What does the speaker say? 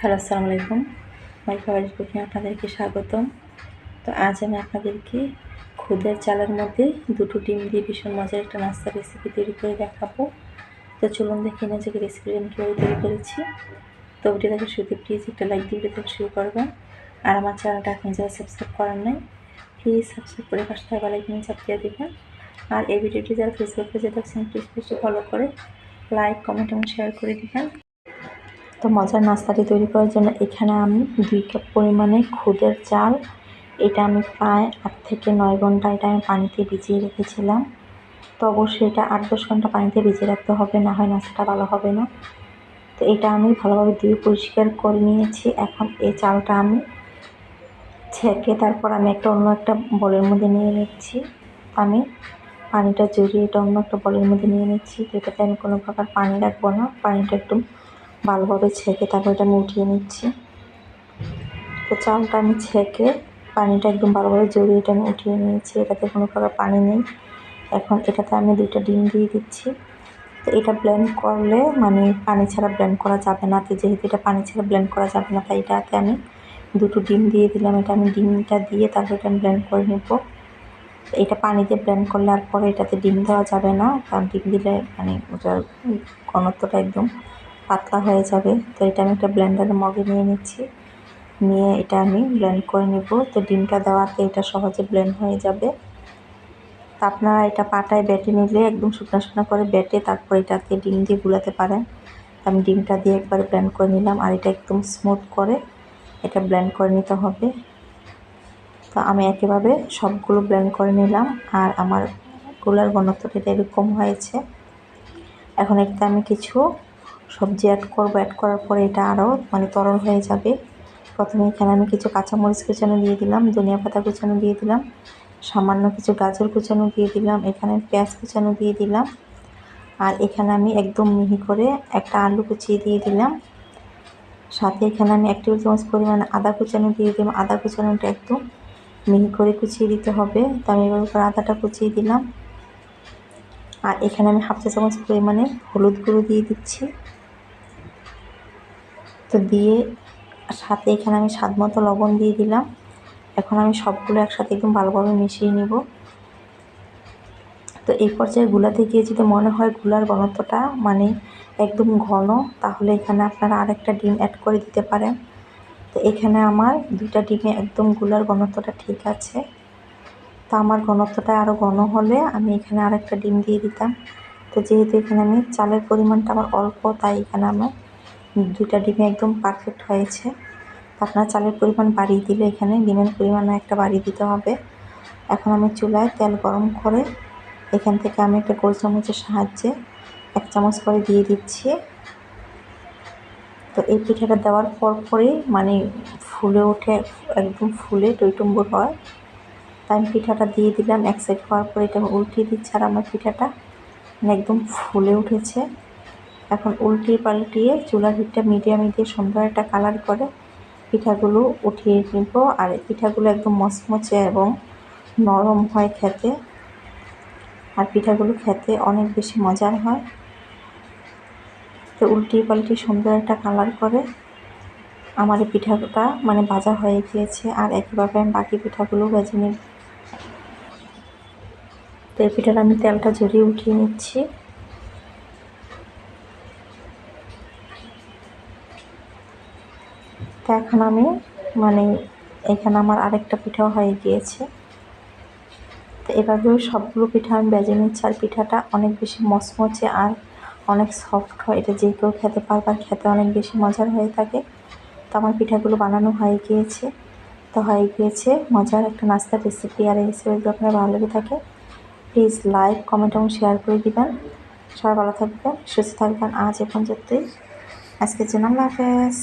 Hello, আসসালামু আলাইকুম। My favourite cooking আপনাদেরকে স্বাগতম। তো আজ আমি আপনাদেরকে খুদের চালের মধ্যে দুটো ডিম দিয়ে ভীষণ মজার একটা নাস্তা রেসিপি তৈরি করে দেখাবো। তো চলুন দেখে নিয়ে যে রেসিপিটি আমি কীভাবে তৈরি করেছি। তো ভিডিও দেখে শুরুতে প্লিজ একটা লাইক দিয়ে ভিডিও শুরু করবেন। আর আমার চ্যানেলটা এখন যারা সাবস্ক্রাইব করার নাই প্লিজ সাবস্ক্রাইব করে পাশে থাকা লাইকনে চাপ দিয়ে দেবেন। আর এই ভিডিওটি যারা ফেসবুক পেজে দেখছেন প্লিজ প্লিজ ফলো করে লাইক কমেন্ট এবং শেয়ার করে দেবেন। তো মজার নাস্তাটি তৈরি করার জন্য এখানে আমি দুই কাপ পরিমাণে খুদের চাল। এটা আমি প্রায় আট থেকে নয় ঘণ্টা এটা আমি পানিতে ভিজিয়ে রেখেছিলাম। তো অবশ্যই এটা আট দশ ঘণ্টা পানিতে ভিজিয়ে রাখতে হবে, না হয় নাস্তাটা ভালো হবে না। তো এটা আমি ভালোভাবে ধুয়ে পরিষ্কার করে নিয়েছি। এখন এই চালটা আমি ছেঁকে তারপর আমি একটা অন্য একটা বলের মধ্যে নিয়ে নিচ্ছি। আমি পানিটা জড়িয়ে এটা অন্য একটা বলের মধ্যে নিয়ে নিচ্ছি। তো এটাতে আমি কোনো প্রকার পানি রাখব না। পানিটা একটু ভালোভাবে ছেঁকে তারপর এটা আমি উঠিয়ে নিচ্ছি। তো চালটা আমি ছেঁকে পানিটা একদম ভালোভাবে জড়িয়ে এটা আমি উঠিয়ে নিয়েছি। এটাতে কোনো প্রকার পানি নেই। এখন এটাতে আমি দুইটা ডিম দিয়ে দিচ্ছি। তো এটা ব্লেন্ড করলে মানে পানি ছাড়া ব্লেন্ড করা যাবে না। তো যেহেতু এটা পানি ছাড়া ব্লেন্ড করা যাবে না, তাই এটাতে আমি দুটো ডিম দিয়ে দিলাম। এটা আমি ডিমটা দিয়ে তারপর এটা আমি ব্লেন্ড করে নেব। এটা পানি দিয়ে ব্লেন্ড করলে আর পরে এটাতে ডিম দেওয়া যাবে না। কারণ ডিম দিলে মানে ওটার ঘনত্বটা একদম পাতলা হয়ে যাবে। তো এটা আমি একটা ব্লেন্ডারের মগে নিয়ে নিচ্ছি। নিয়ে এটা আমি ব্লেন্ড করে নেব। তো ডিমটা দেওয়াতে এটা সহজে ব্লেন্ড হয়ে যাবে। তা আপনারা এটা পাটায় বেটে নিলে একদম শুকনো শুকনো করে বেটে তারপর এটাতে ডিম দিয়ে গুলাতে পারেন। আমি ডিমটা দিয়ে একবার ব্লেন্ড করে নিলাম। আর এটা একদম স্মুথ করে এটা ব্লেন্ড করে নিতে হবে। তো আমি একেভাবে সবগুলো ব্লেন্ড করে নিলাম। আর আমারগুলার ঘনত্বটা এরকম হয়েছে। এখন একটা আমি কিছু সবজি অ্যাড করব অ্যাড করার পরে এটা আরও মানে তরল হয়ে যাবে। প্রথমে এখানে আমি কিছু কাঁচামরিচ কুচানো দিয়ে দিলাম, ধনিয়া পাতা কুচানো দিয়ে দিলাম, সামান্য কিছু গাজর কুচানো দিয়ে দিলাম, এখানে পেঁয়াজ কুচানো দিয়ে দিলাম, আর এখানে আমি একদম মিহি করে একটা আলু কুচিয়ে দিয়ে দিলাম। সাথে এখানে আমি এক টেবিল চামচ পরিমাণে আদা কুচানো দিয়ে দিলাম, আদা কুচানোটা একদম মিহি করে কুচিয়ে দিতে হবে। তো আমি এবার করে আদাটা কুচিয়ে দিলাম। আর এখানে আমি হাফ চা চামচ পরিমাণে হলুদ গুঁড়ো দিয়ে দিচ্ছি। তো দিয়ে সাথে এখানে আমি স্বাদ মতো লবণ দিয়ে দিলাম। এখন আমি সবগুলো একসাথে একদম ভালোভাবে মিশিয়ে নিব। তো এই পর্যায়ে গুলাতে গিয়ে যদি মনে হয়গুলার ঘনত্বটা মানে একদম ঘন, তাহলে এখানে আপনারা আরেকটা ডিম অ্যাড করে দিতে পারেন। তো এখানে আমার দুইটা ডিমে একদমগুলার ঘনত্বটা ঠিক আছে। তো আমার ঘনত্বটা আরও ঘন হলে আমি এখানে আরেকটা ডিম দিয়ে দিতাম। তো যেহেতু এখানে আমি চালের পরিমাণটা আমার অল্প, তাই এখানে আমার দুইটা ডিমে একদম পারফেক্ট হয়েছে। আপনার চালের পরিমাণ বাড়িয়ে দিলে এখানে ডিমের পরিমাণও একটা বাড়িয়ে দিতে হবে। এখন আমি চুলায় তেল গরম করে এখান থেকে আমি একটা গোল চামচের সাহায্যে এক চামচ করে দিয়ে দিচ্ছি। তো এই পিঠাটা দেওয়ার পর পরেই মানে ফুলে ওঠে, একদম ফুলে টইটম্বুর হয়। তাই আমি পিঠাটা দিয়ে দিলাম, এক সাইড হওয়ার পরে এটা উল্টিয়ে দিচ্ছি আর আমার পিঠাটা মানে একদম ফুলে উঠেছে। এখন উল্টিয়ে পাল্টিয়ে চুলার হিটটা মিডিয়ামে দিয়ে সুন্দর একটা কালার করে পিঠাগুলো উঠিয়ে নিব। আর পিঠাগুলো একদম মচমচে এবং নরম হয় খেতে। আর পিঠাগুলো খেতে অনেক বেশি মজার হয়। তো উল্টিয়ে পাল্টি সুন্দর একটা কালার করে আমার এই পিঠাটা মানে ভাজা হয়ে গিয়েছে। আর একইভাবে আমি বাকি পিঠাগুলো ভেজে নিই তো এই পিঠাটা আমি তেলটা জড়িয়ে উঠিয়ে নিচ্ছি। তো এখন আমি মানে এখানে আমার আরেকটা পিঠাও হয়ে গিয়েছে। তো এভাবেও সবগুলো পিঠা আমি বেজে নিচ্ছি। আর পিঠাটা অনেক বেশি মচমচে আর অনেক সফট হয়। এটা যে কেউ খেতে পারবে আর খেতে অনেক বেশি মজার হয়ে থাকে। তো আমার পিঠাগুলো বানানো হয়ে গিয়েছে। তো হয়ে গিয়েছে মজার একটা নাস্তার রেসিপি আর এই রেসিপি যদি আপনার ভালো লেগে থাকে প্লিজ লাইক কমেন্ট এবং শেয়ার করে দিবেন। সবাই ভালো থাকবেন, সুস্থ থাকবেন। আজ এ পর্যন্তই। আজকের জন্য হাফেজ।